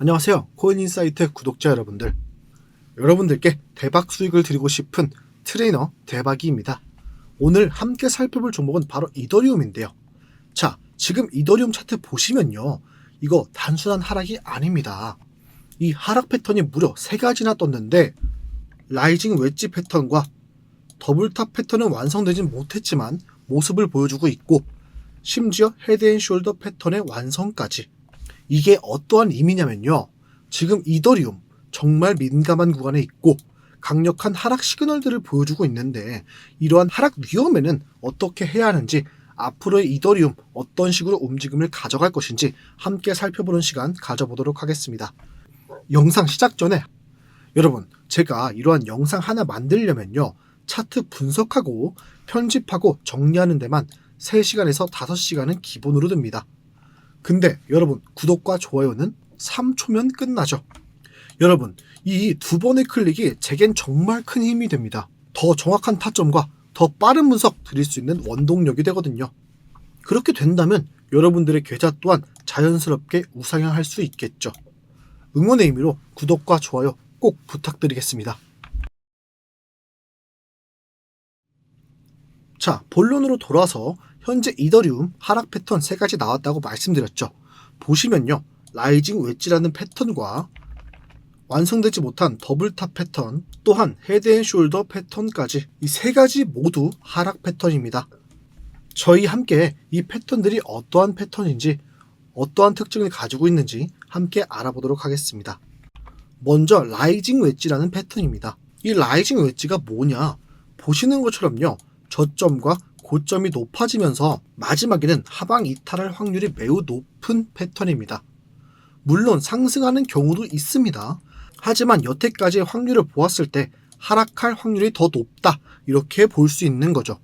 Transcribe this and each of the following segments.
안녕하세요. 코인인사이트 구독자 여러분들. 여러분들께 대박 수익을 드리고 싶은 트레이너 대박이입니다. 오늘 함께 살펴볼 종목은 바로 이더리움인데요. 자, 지금 이더리움 차트 보시면요. 이거 단순한 하락이 아닙니다. 이 하락 패턴이 무려 세 가지나 떴는데 라이징 웨지 패턴과 더블탑 패턴은 완성되진 못했지만 모습을 보여주고 있고 심지어 헤드앤숄더 패턴의 완성까지 이게 어떠한 의미냐면요. 지금 이더리움 정말 민감한 구간에 있고 강력한 하락 시그널들을 보여주고 있는데 이러한 하락 위험에는 어떻게 해야 하는지 앞으로의 이더리움 어떤 식으로 움직임을 가져갈 것인지 함께 살펴보는 시간 가져보도록 하겠습니다. 영상 시작 전에 여러분 제가 이러한 영상 하나 만들려면요 차트 분석하고 편집하고 정리하는 데만 3시간에서 5시간은 기본으로 듭니다. 근데 여러분 구독과 좋아요는 3초면 끝나죠. 여러분 이 두 번의 클릭이 제겐 정말 큰 힘이 됩니다. 더 정확한 타점과 더 빠른 분석 드릴 수 있는 원동력이 되거든요. 그렇게 된다면 여러분들의 계좌 또한 자연스럽게 우상향할 수 있겠죠. 응원의 의미로 구독과 좋아요 꼭 부탁드리겠습니다. 자, 본론으로 돌아와서 현재 이더리움 하락 패턴 세 가지 나왔다고 말씀드렸죠. 보시면요. 라이징 웨지라는 패턴과 완성되지 못한 더블탑 패턴, 또한 헤드앤숄더 패턴까지 이 세 가지 모두 하락 패턴입니다. 저희 함께 이 패턴들이 어떠한 패턴인지, 어떠한 특징을 가지고 있는지 함께 알아보도록 하겠습니다. 먼저 라이징 웨지라는 패턴입니다. 이 라이징 웨지가 뭐냐? 보시는 것처럼요. 저점과 고점이 높아지면서 마지막에는 하방 이탈할 확률이 매우 높은 패턴입니다. 물론 상승하는 경우도 있습니다. 하지만 여태까지의 확률을 보았을 때 하락할 확률이 더 높다. 이렇게 볼 수 있는 거죠.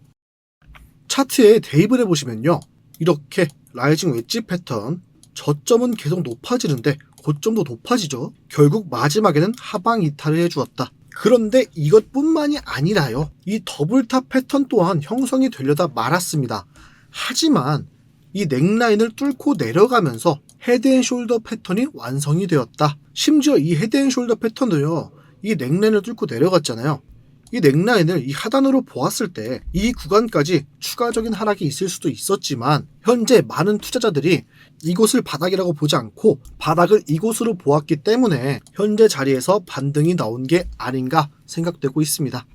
차트에 대입을 해보시면요. 이렇게 라이징 웨지 패턴, 저점은 계속 높아지는데 고점도 높아지죠. 결국 마지막에는 하방 이탈을 해주었다. 그런데 이것뿐만이 아니라요. 이 더블탑 패턴 또한 형성이 되려다 말았습니다. 하지만 이 넥라인을 뚫고 내려가면서 헤드앤숄더 패턴이 완성이 되었다. 심지어 이 헤드앤숄더 패턴도요. 이 넥라인을 뚫고 내려갔잖아요. 이 넥라인을 이 하단으로 보았을 때 이 구간까지 추가적인 하락이 있을 수도 있었지만 현재 많은 투자자들이 이곳을 바닥이라고 보지 않고 바닥을 이곳으로 보았기 때문에 현재 자리에서 반등이 나온 게 아닌가 생각되고 있습니다.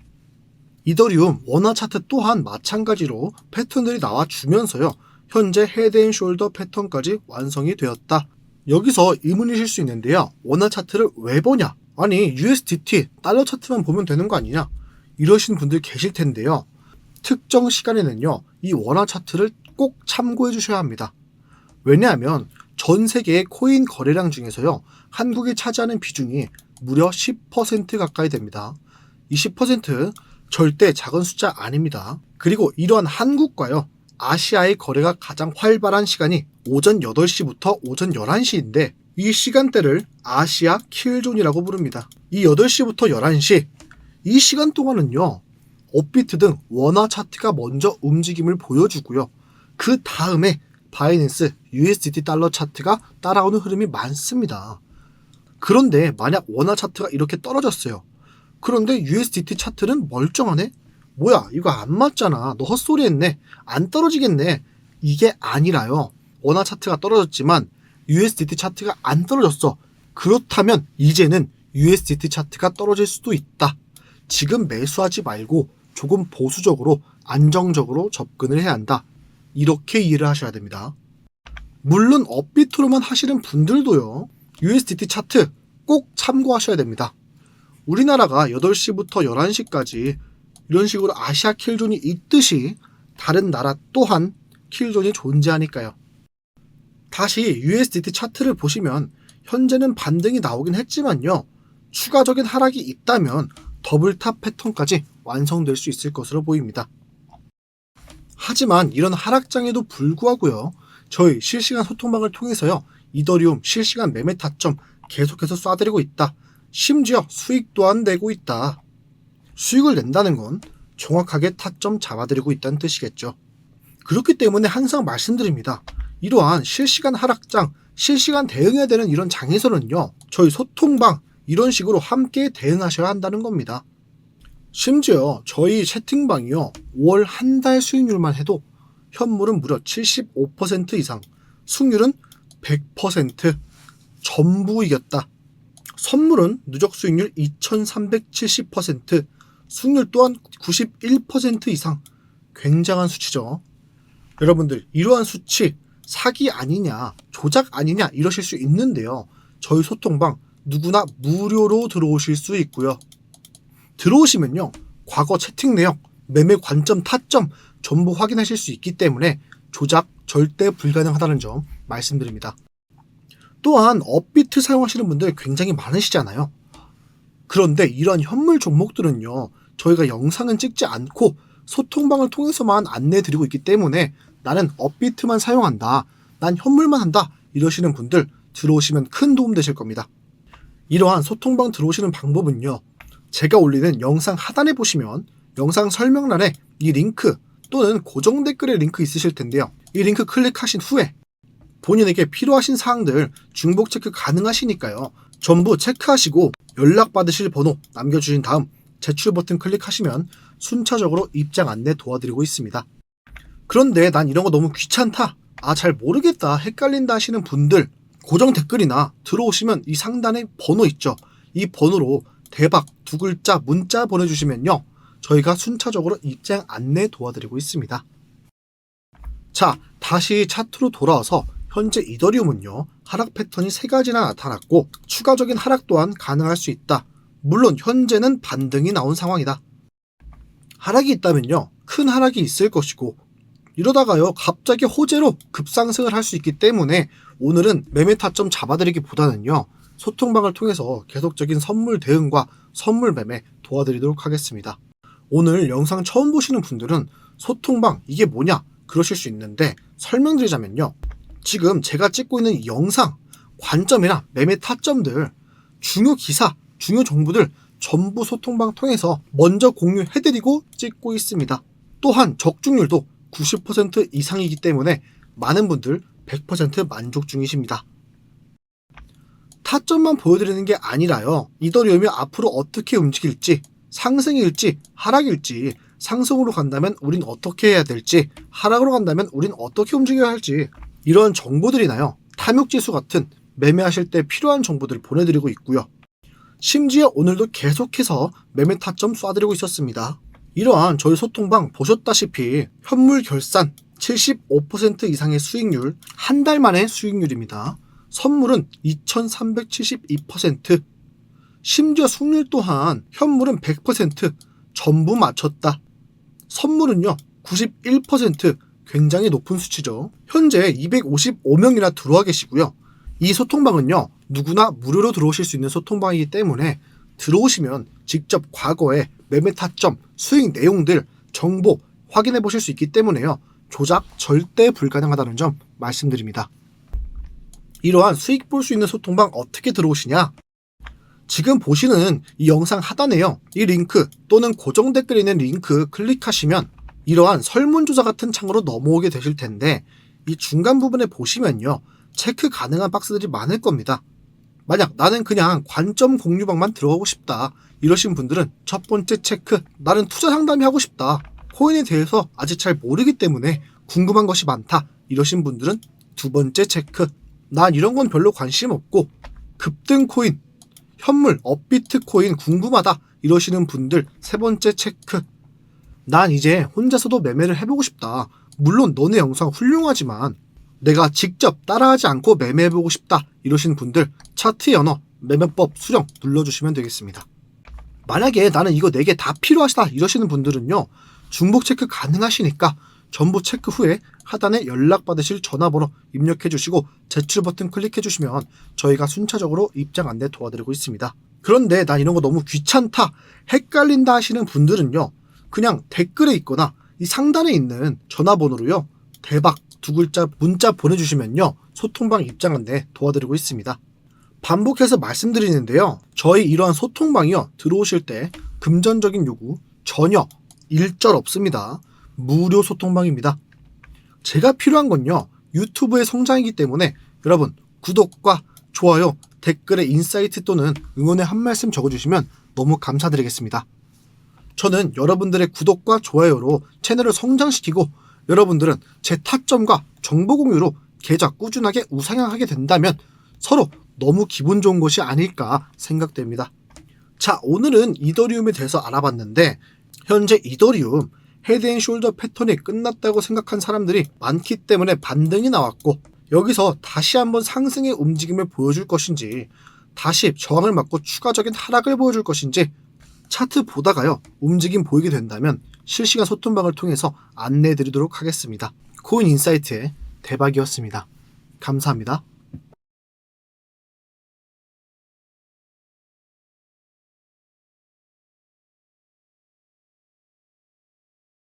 이더리움 원화 차트 또한 마찬가지로 패턴들이 나와주면서요. 현재 헤드앤숄더 패턴까지 완성이 되었다. 여기서 의문이실 수 있는데요. 원화 차트를 왜 보냐? 아니 USDT 달러 차트만 보면 되는 거 아니냐? 이러신 분들 계실 텐데요. 특정 시간에는요. 이 원화 차트를 꼭 참고해 주셔야 합니다. 왜냐하면 전 세계의 코인 거래량 중에서요. 한국이 차지하는 비중이 무려 10% 가까이 됩니다. 이 10% 절대 작은 숫자 아닙니다. 그리고 이러한 한국과요. 아시아의 거래가 가장 활발한 시간이 오전 8시부터 오전 11시인데 이 시간대를 아시아 킬존이라고 부릅니다. 이 8시부터 11시 이 시간 동안은요. 업비트 등 원화 차트가 먼저 움직임을 보여주고요. 그 다음에 바이낸스 USDT 달러 차트가 따라오는 흐름이 많습니다. 그런데 만약 원화 차트가 이렇게 떨어졌어요. 그런데 USDT 차트는 멀쩡하네? 뭐야, 이거 안 맞잖아. 너 헛소리 했네. 안 떨어지겠네. 이게 아니라요. 원화 차트가 떨어졌지만 USDT 차트가 안 떨어졌어. 그렇다면 이제는 USDT 차트가 떨어질 수도 있다. 지금 매수하지 말고 조금 보수적으로 안정적으로 접근을 해야 한다. 이렇게 이해를 하셔야 됩니다. 물론 업비트로만 하시는 분들도요. USDT 차트 꼭 참고하셔야 됩니다. 우리나라가 8시부터 11시까지 이런 식으로 아시아 킬존이 있듯이 다른 나라 또한 킬존이 존재하니까요. 다시 USDT 차트를 보시면 현재는 반등이 나오긴 했지만요. 추가적인 하락이 있다면 더블탑 패턴까지 완성될 수 있을 것으로 보입니다. 하지만 이런 하락장에도 불구하고요. 저희 실시간 소통방을 통해서요. 이더리움 실시간 매매 타점 계속해서 쏴드리고 있다. 심지어 수익 또한 내고 있다. 수익을 낸다는 건 정확하게 타점 잡아드리고 있다는 뜻이겠죠. 그렇기 때문에 항상 말씀드립니다. 이러한 실시간 하락장, 실시간 대응해야 되는 이런 장에서는요, 저희 소통방 이런 식으로 함께 대응하셔야 한다는 겁니다. 심지어 저희 채팅방이요, 5월 한 달 수익률만 해도 현물은 무려 75% 이상, 수익률은 100%, 전부 이겼다. 선물은 누적 수익률 2370%, 수익률 또한 91% 이상. 굉장한 수치죠. 여러분들, 이러한 수치, 사기 아니냐, 조작 아니냐, 이러실 수 있는데요. 저희 소통방 누구나 무료로 들어오실 수 있고요. 들어오시면요. 과거 채팅 내역, 매매 관점, 타점 전부 확인하실 수 있기 때문에 조작 절대 불가능하다는 점 말씀드립니다. 또한 업비트 사용하시는 분들 굉장히 많으시잖아요. 그런데 이런 현물 종목들은요, 저희가 영상은 찍지 않고 소통방을 통해서만 안내 드리고 있기 때문에 나는 업비트만 사용한다. 난 현물만 한다. 이러시는 분들 들어오시면 큰 도움 되실 겁니다. 이러한 소통방 들어오시는 방법은요, 제가 올리는 영상 하단에 보시면 영상 설명란에 이 링크 또는 고정 댓글에 링크 있으실 텐데요. 이 링크 클릭하신 후에 본인에게 필요하신 사항들 중복 체크 가능하시니까요. 전부 체크하시고 연락 받으실 번호 남겨주신 다음 제출 버튼 클릭하시면 순차적으로 입장 안내 도와드리고 있습니다. 그런데 난 이런 거 너무 귀찮다. 아, 잘 모르겠다. 헷갈린다 하시는 분들 고정 댓글이나 들어오시면 이 상단에 번호 있죠. 이 번호로 대박 두 글자 문자 보내주시면요. 저희가 순차적으로 입장 안내 도와드리고 있습니다. 자, 다시 차트로 돌아와서 현재 이더리움은요, 하락 패턴이 세 가지나 나타났고, 추가적인 하락 또한 가능할 수 있다. 물론, 현재는 반등이 나온 상황이다. 하락이 있다면요, 큰 하락이 있을 것이고, 이러다가요, 갑자기 호재로 급상승을 할 수 있기 때문에, 오늘은 매매 타점 잡아드리기보다는요, 소통방을 통해서 계속적인 선물 대응과 선물 매매 도와드리도록 하겠습니다. 오늘 영상 처음 보시는 분들은 소통방 이게 뭐냐 그러실 수 있는데 설명드리자면요. 지금 제가 찍고 있는 이 영상 관점이나 매매 타점들 중요 기사 중요 정보들 전부 소통방 통해서 먼저 공유해드리고 찍고 있습니다. 또한 적중률도 90% 이상이기 때문에 많은 분들 100% 만족 중이십니다. 타점만 보여드리는 게 아니라요. 이더리움이 앞으로 어떻게 움직일지, 상승일지, 하락일지, 상승으로 간다면 우린 어떻게 해야 될지, 하락으로 간다면 우린 어떻게 움직여야 할지, 이런 정보들이나요. 탐욕지수 같은 매매하실 때 필요한 정보들을 보내드리고 있고요. 심지어 오늘도 계속해서 매매 타점 쏴드리고 있었습니다. 이러한 저희 소통방 보셨다시피 현물 결산 75% 이상의 수익률, 한 달 만의 수익률입니다. 선물은 2372%, 심지어 수익률 또한 현물은 100% 전부 맞췄다. 선물은요, 91% 굉장히 높은 수치죠. 현재 255명이나 들어와 계시고요. 이 소통방은요, 누구나 무료로 들어오실 수 있는 소통방이기 때문에 들어오시면 직접 과거의 매매 타점, 수익 내용들, 정보 확인해 보실 수 있기 때문에요. 조작 절대 불가능하다는 점 말씀드립니다. 이러한 수익 볼 수 있는 소통방 어떻게 들어오시냐? 지금 보시는 이 영상 하단에요. 이 링크 또는 고정 댓글에 있는 링크 클릭하시면 이러한 설문조사 같은 창으로 넘어오게 되실 텐데 이 중간 부분에 보시면요. 체크 가능한 박스들이 많을 겁니다. 만약 나는 그냥 관점 공유방만 들어가고 싶다. 이러신 분들은 첫 번째 체크, 나는 투자 상담이 하고 싶다. 코인에 대해서 아직 잘 모르기 때문에 궁금한 것이 많다. 이러신 분들은 두 번째 체크, 난 이런 건 별로 관심 없고 급등 코인, 현물, 업비트 코인 궁금하다. 이러시는 분들 세 번째 체크. 난 이제 혼자서도 매매를 해보고 싶다. 물론 너네 영상 훌륭하지만 내가 직접 따라하지 않고 매매해보고 싶다. 이러신 분들 차트 연어, 매매법 수령 눌러주시면 되겠습니다. 만약에 나는 이거 4개 다 필요하시다 이러시는 분들은요. 중복 체크 가능하시니까 전부 체크 후에 하단에 연락 받으실 전화번호 입력해 주시고 제출 버튼 클릭해 주시면 저희가 순차적으로 입장 안내 도와드리고 있습니다. 그런데 난 이런 거 너무 귀찮다, 헷갈린다 하시는 분들은요. 그냥 댓글에 있거나 이 상단에 있는 전화번호로요. 대박 두 글자 문자 보내주시면요. 소통방 입장 안내 도와드리고 있습니다. 반복해서 말씀드리는데요. 저희 이러한 소통방이요. 들어오실 때 금전적인 요구 전혀 일절 없습니다. 무료 소통방입니다. 제가 필요한 건요. 유튜브의 성장이기 때문에 여러분 구독과 좋아요, 댓글에 인사이트 또는 응원의 한 말씀 적어주시면 너무 감사드리겠습니다. 저는 여러분들의 구독과 좋아요로 채널을 성장시키고 여러분들은 제 타점과 정보 공유로 계좌 꾸준하게 우상향하게 된다면 서로 너무 기분 좋은 것이 아닐까 생각됩니다. 자, 오늘은 이더리움에 대해서 알아봤는데 현재 이더리움 헤드앤숄더 패턴이 끝났다고 생각한 사람들이 많기 때문에 반등이 나왔고 여기서 다시 한번 상승의 움직임을 보여줄 것인지 다시 저항을 맞고 추가적인 하락을 보여줄 것인지 차트 보다가요 움직임 보이게 된다면 실시간 소통방을 통해서 안내해 드리도록 하겠습니다. 코인 인사이트의 대박이었습니다. 감사합니다.